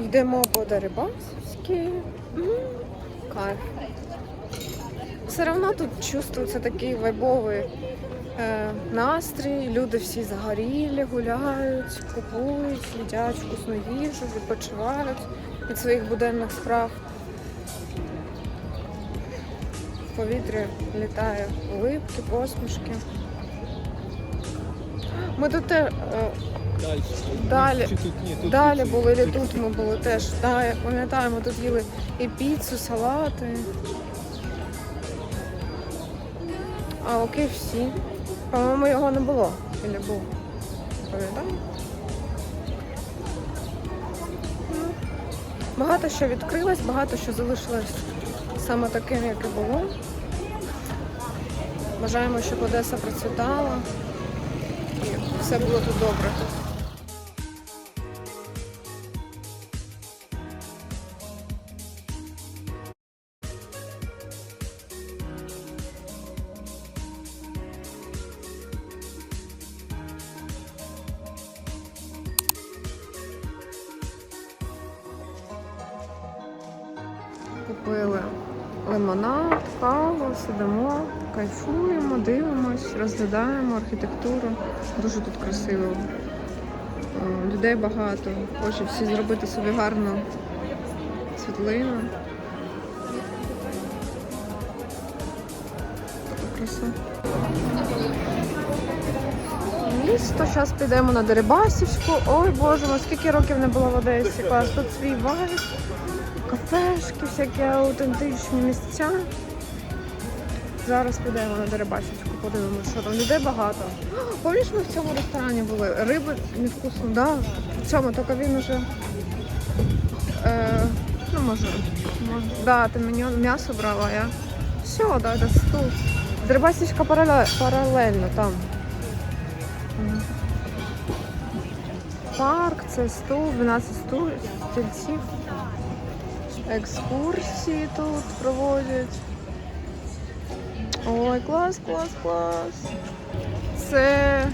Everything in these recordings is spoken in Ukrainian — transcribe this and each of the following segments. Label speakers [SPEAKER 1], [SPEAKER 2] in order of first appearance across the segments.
[SPEAKER 1] Йдемо по Дерибасівській. Кайф. Все одно тут чувствується такий вайбовий е, настрій. Люди всі загорілі, гуляють, купують, їдять вкусну їжу, відпочивають від своїх буденних справ. В повітрі літає улипки, посмішки. Ми тут е,
[SPEAKER 2] Далі.
[SPEAKER 1] Далі.
[SPEAKER 2] Чи тут ні? Тут
[SPEAKER 1] Далі були, і тут ми були теж. Да, я пам'ятаю, ми тут їли і піцу, салати. А у KFC. По-моєму, його не було. Или був? Пам'ятаю? Ну, Багато що відкрилось, багато що залишилось саме таким, як і було. Бажаємо, щоб Одеса процвітала і все було тут добре. Купили лимонад, каву, сидимо, кайфуємо, дивимось, розглядаємо архітектуру. Дуже тут красиво. Е, Людей багато. Хочуть всі зробити собі гарну світлину. Місто, зараз підемо на Дерибасівську. Ой Боже, ми скільки років не було в Одесі. Тут свій вайб кафешки, всякі аутентичні місця. Зараз підемо на Дерибасівську, подивимося, що там людей багато. Пам'ятаєш, ми в цьому ресторані були? Риби невкусно, да? В цьому, тільки він уже. Е, ну, може, може. Да, ти мені м'ясо брала, я. Все, да, це стул. Дерибасівська паралель, паралельно там. Парк, це стул, 12 стул, стільців. Екскурсії тут проводять. Ой, клас, клас, клас. Це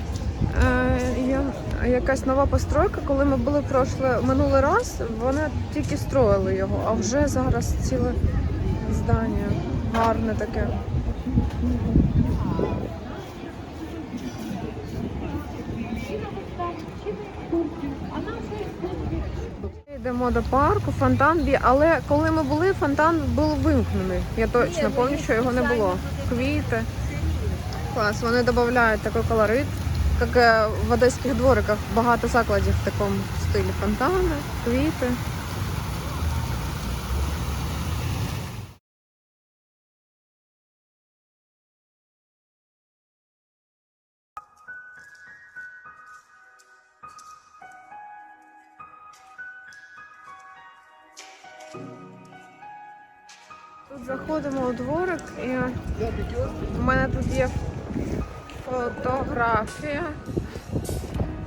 [SPEAKER 1] е, якась нова постройка. Коли ми були прошле, минулий раз, вони тільки строїли його, а вже зараз ціле здання. Гарне таке. Йдемо до парку, фонтан б'є, але коли ми були, фонтан був вимкнений. Я точно пам'ятаю, що його не було. Квіти. Клас, вони додають такий колорит. Як е, в одеських двориках багато закладів в такому стилі фонтани, квіти. Тут заходимо у дворик і у мене тут є фотографія.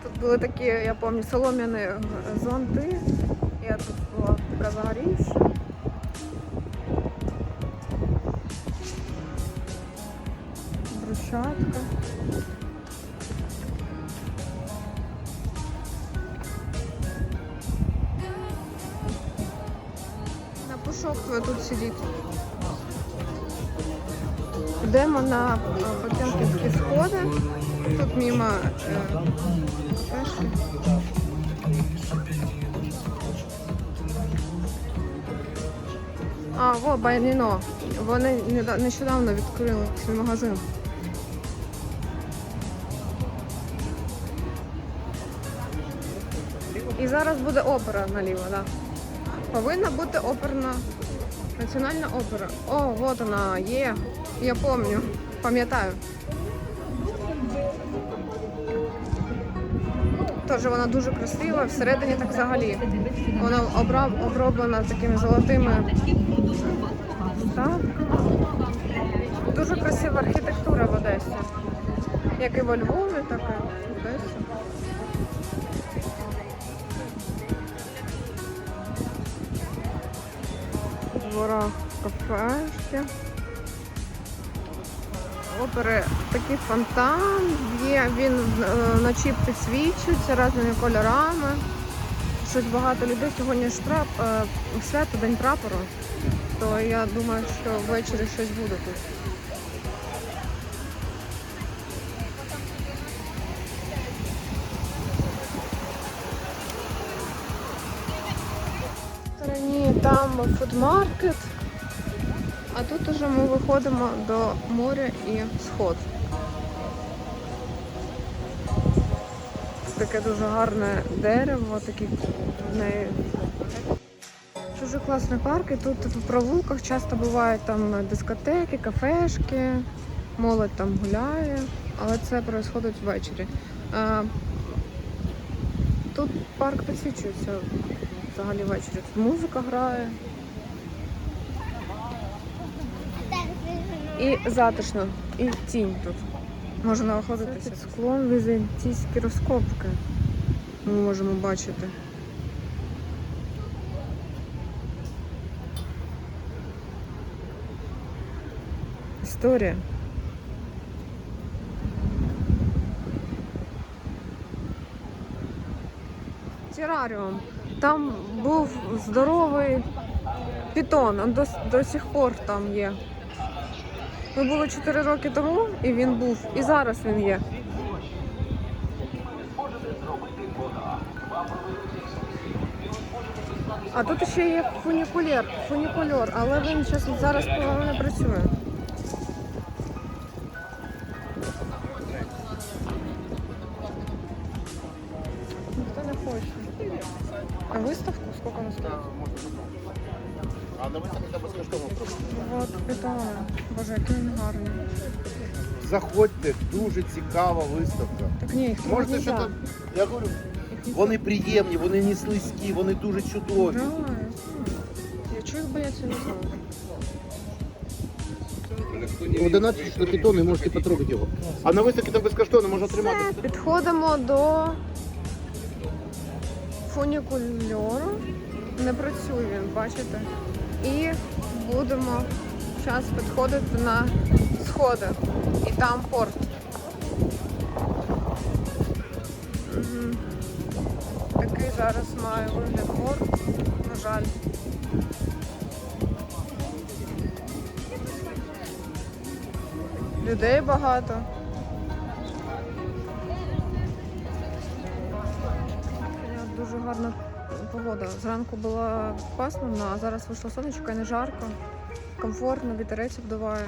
[SPEAKER 1] Тут були такі, я пам'ятаю, солом'яні зонти. Я тут була така загорівша. Брусчатка. Тут сидить. Йдемо на е, Потемкінські сходи. Тут мимо е, кафешки. А, во, Байніно. Вони нещодавно відкрили свій магазин. І зараз буде опера наліво, так. Да. Повинна бути оперна, національна опера. О, от вона є. Я пам'ятаю, пам'ятаю. Теж вона дуже красива, всередині так взагалі. Вона обра- оброблена такими золотими вставками. Дуже красива архітектура в Одесі. Як і во Львові, так і в Одесі. Дворах кафешки. Опери такий фонтан є, він е, вночі підсвічується різними кольорами. щось багато людей. Сьогодні ж прап, е, свято, день прапору. То я думаю, що ввечері щось буде тут. Там фудмаркет, а тут уже ми виходимо до моря і сход. Таке дуже гарне дерево, такі в неї. Дуже класний парк, і тут в провулках часто бувають там дискотеки, кафешки, молодь там гуляє, але це відбувається ввечері. Тут парк підсвічується взагалі ввечері. Тут музика грає. І затишно, і тінь тут. Можна виходити під склон візантійські розкопки. Ми можемо бачити. Історія. Тераріум. Там був здоровий пітон, до, до сих пор там є. Ми були 4 роки тому, і він був, і зараз він є. А тут ще є фунікулер, фунікульор, але він зараз по-моєму, не працює. А виставку скільки вона стоїть?
[SPEAKER 2] А на виставці це безкоштовно.
[SPEAKER 1] От питала. Боже, який він гарний.
[SPEAKER 2] Заходьте, дуже цікава виставка.
[SPEAKER 1] Так ні, їх
[SPEAKER 2] Можете що там. Я говорю, вони приємні, вони не слизькі, вони дуже чудові.
[SPEAKER 1] Да, я їх бояться не знаю.
[SPEAKER 2] 11 шлакетони, можете потрогати його. А на виставці там безкоштовно можна тримати.
[SPEAKER 1] Все, підходимо до фунікульору. Не працює він, бачите? І будемо зараз підходити на сходи. І там порт. Такий зараз має вигляд порт, на жаль. Людей багато. Гарна погода. Зранку була пасмурно, а зараз вийшло сонечко не жарко. Комфортно, вітерець обдуває.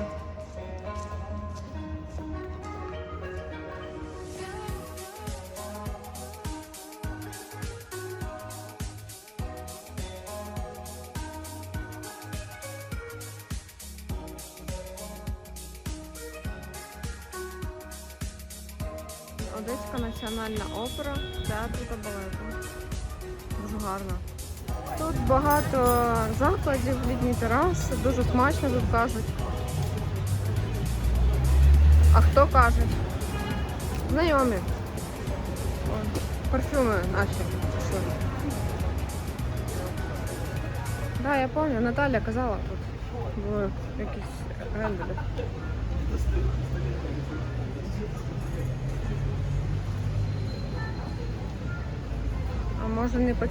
[SPEAKER 1] Одеська національна опера, театру та балету. Гарно. Тут багато закладів, літні тераси, дуже смачно тут кажуть. А хто каже? Знайомі. Парфюми наші. Так, да, я пам'ятаю, Наталя казала тут. Були якісь генделі. А може не по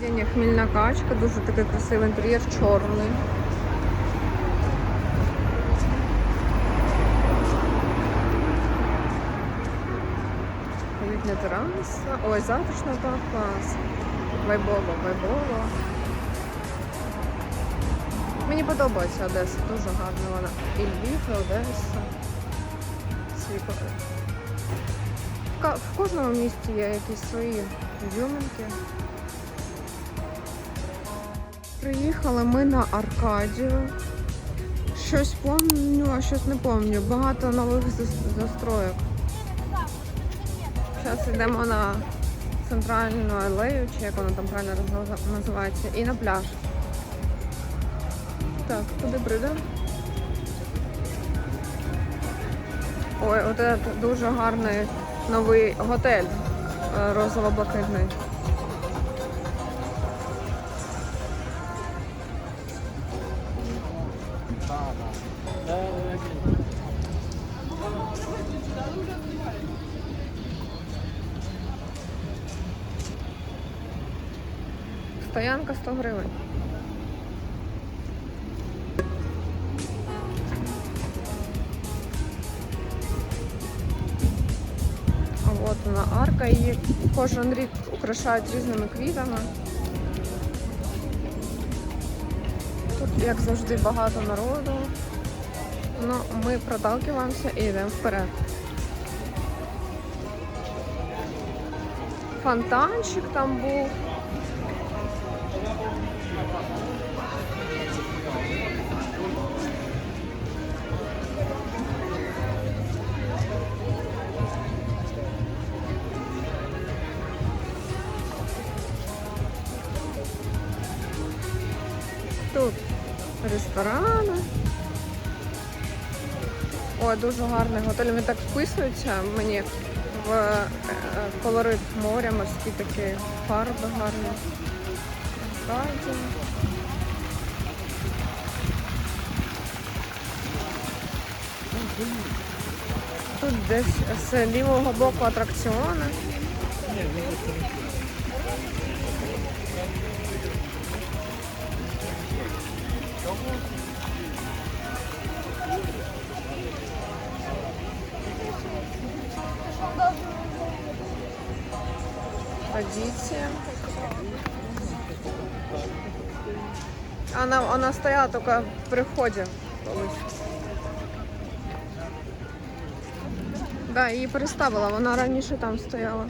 [SPEAKER 1] цій хмільна качка, дуже такий красивий інтер'єр, чорний. Літня тераса. Ой, затишно так, клас. Вайбово, вайбово. Мені подобається Одеса, дуже гарна вона. І Львів, і Одеса. Свій В кожному місті є якісь свої изюминки. Приїхали ми на Аркадію. Щось помню, а щось не помню. Багато нових зас- застроєк. Зараз йдемо на центральну алею, чи як воно там правильно називається, і на пляж. Так, куди прийдемо? Ой, от дуже гарний новий готель е, розово-блакитний. Стоянка 100 гривень. А от вона арка, її кожен рік украшають різними квітами. Тут, як завжди, багато народу. Ну, ми проталкиваємося і йдемо вперед. Фонтанчик там був. Ресторани. Ой, дуже гарний готель. Він так вписується мені в е, колорит моря, морські такі фарби гарні. Ззаді. Тут десь з лівого боку атракціони. Традиция. Она, она стояла только при входе. колись. Да, її переставила, вона раніше там стояла.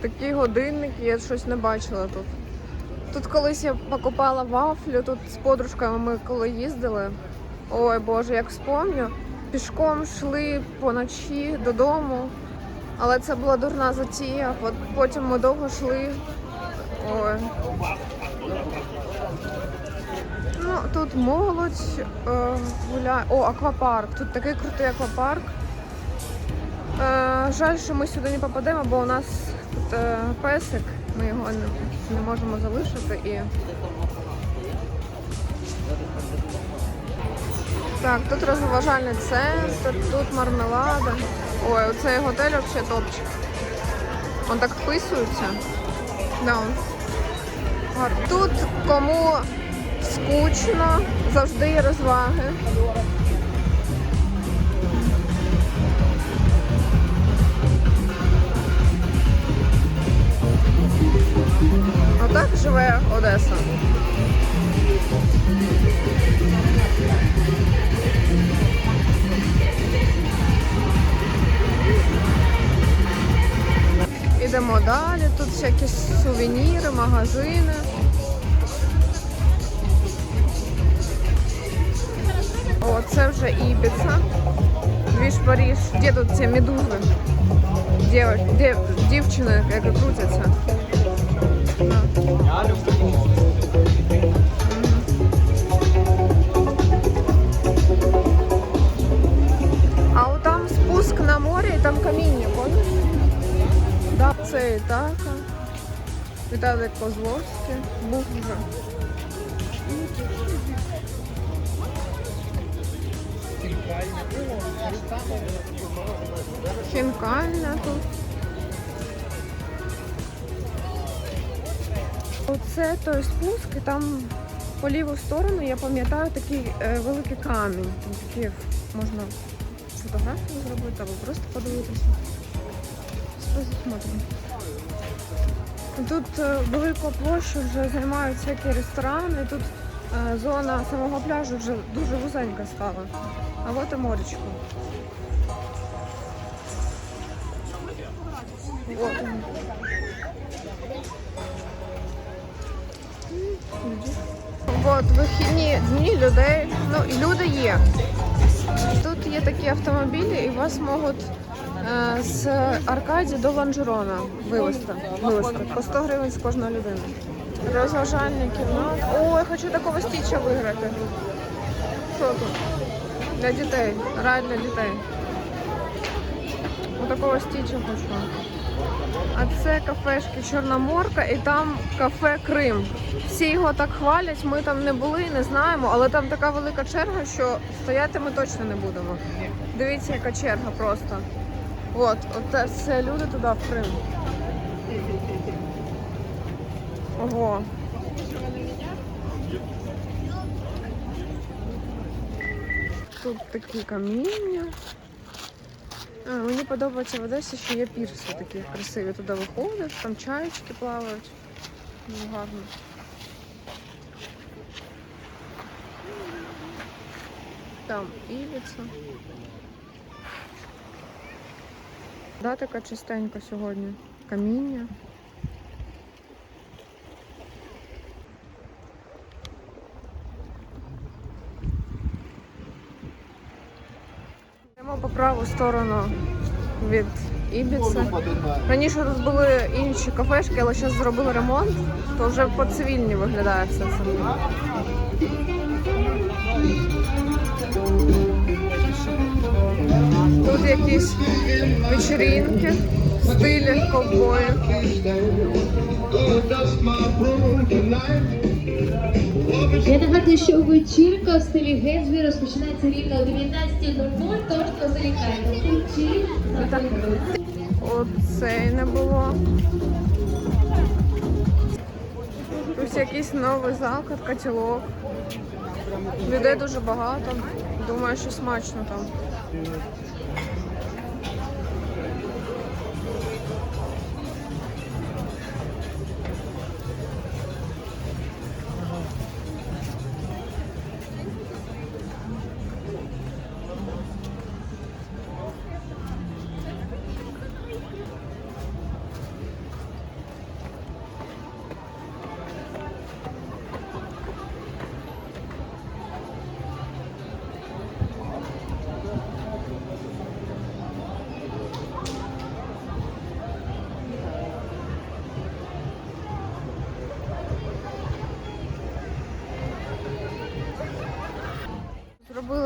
[SPEAKER 1] Такий годинник, я щось не бачила тут. Тут колись я покупала вафлю, тут з подружками ми коли їздили. Ой Боже, як вспомню, пішком йшли поночі додому, але це була дурна затія. От Потім ми довго йшли. Ой. Ну, тут молодь е, гуляє. О, аквапарк. Тут такий крутий аквапарк. Е, жаль, що ми сюди не попадемо, бо у нас тут е, песик, ми його не, не можемо залишити і. Так, тут розважальний центр, тут мармелада. Ой, оцей готель взагалі топчик. Он так вписується. Да, он. Тут кому скучно, завжди є розваги. Отак живе Одеса. Ідемо далі, тут всякі сувеніри, магазини. О, це вже Ібіца. Двіж Паріж. Де тут ці медузи? Дів... Дів... Дівчини, як крутяться. А от там спуск на море і там каміння, помниш? Да, це і так. Віталій Козловський. Був вже. Хінкальна тут. Оце той спуск, і там по ліву сторону я пам'ятаю такий е, великий камінь. Там такі можна фотографію зробити або просто подивитися. Посмотрим. Тут е, велику площу вже займають всякі ресторани. Тут е, зона самого пляжу вже дуже вузенька стала. А от і моречко. От. От вихідні дні людей, ну і люди є. Тут є такі автомобілі, і вас можуть е, з Аркаді до Ланжерона вивезти. вивезти. По 100 гривень з кожної людини. Розважальні кімнати. О, я хочу такого стіча виграти. Що тут? Для дітей. Рай для дітей. Отакого стіча хочу. А це кафешки Чорноморка і там кафе Крим. Всі його так хвалять, ми там не були, не знаємо, але там така велика черга, що стояти ми точно не будемо. Дивіться, яка черга просто. От, от це люди туди в Крим. Ого. Тут такі каміння. А, мені подобається в Одесі, що є пірси такі красиві. Туди виходять, там чаєчки плавають. Дуже гарно. Там Івіца. Да, така чистенька сьогодні. Каміння. Праву сторону від Ібіці. Раніше тут були інші кафешки, але зараз зробили ремонт, то вже по цивільні виглядає все це. Тут якісь вечеринки в стилі ковбоїв.
[SPEAKER 3] Я нагадую, що вечірка в стилі Гетсбі розпочинається рівно о 19.00, тож не. Ключі заходите.
[SPEAKER 1] Не було. Ось якийсь новий заклад, котілок. Людей дуже багато. Думаю, що смачно там.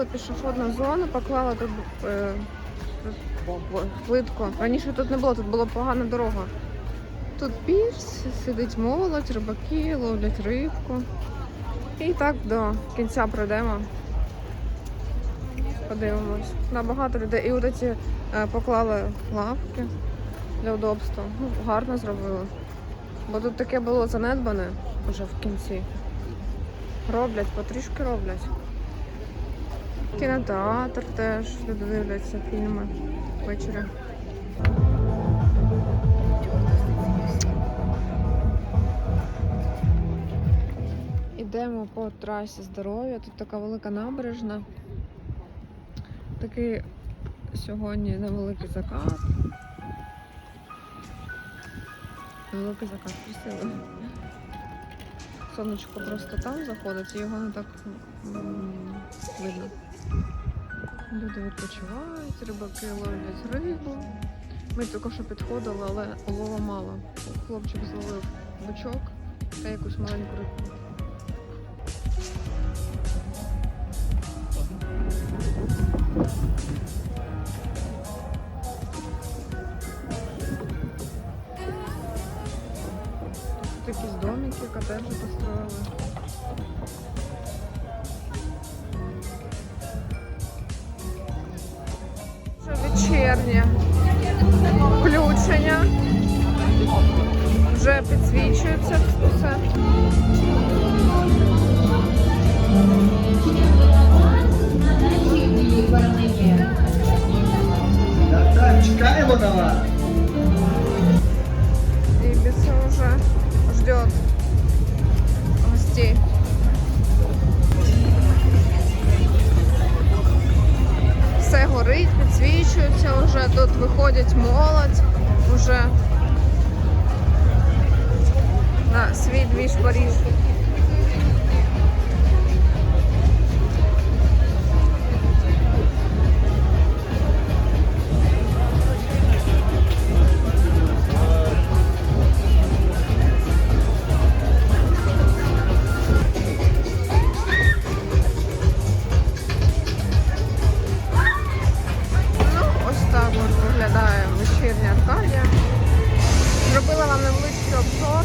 [SPEAKER 1] Зробили пішохідну зону, поклали тут е. Раніше тут не було, тут була погана дорога. Тут піш, сидить молодь, рибаки, ловлять рибку. І так до кінця пройдемо. Подивимось. Да, багато людей. І от ці е, поклали лавки для удобства. Ну, гарно зробили. Бо тут таке було занедбане вже в кінці. Роблять, потрішки роблять. Кінотеатр теж люди дивляться фільми ввечері. Ідемо по трасі здоров'я. Тут така велика набережна. Такий сьогодні невеликий закат. Великий закат красивий. Сонечко просто там заходить, і його не так видно. Люди відпочивають, рибаки ловлять рибу. Ми тільки що підходили, але лова мало. Хлопчик зловив бичок та якусь маленьку рибку. Вечірнє включення. Вже підсвічується все.
[SPEAKER 4] Чекаємо на вас.
[SPEAKER 1] Ибица уже small вечірня Аркадія. Зробила вам невеличкий обзор.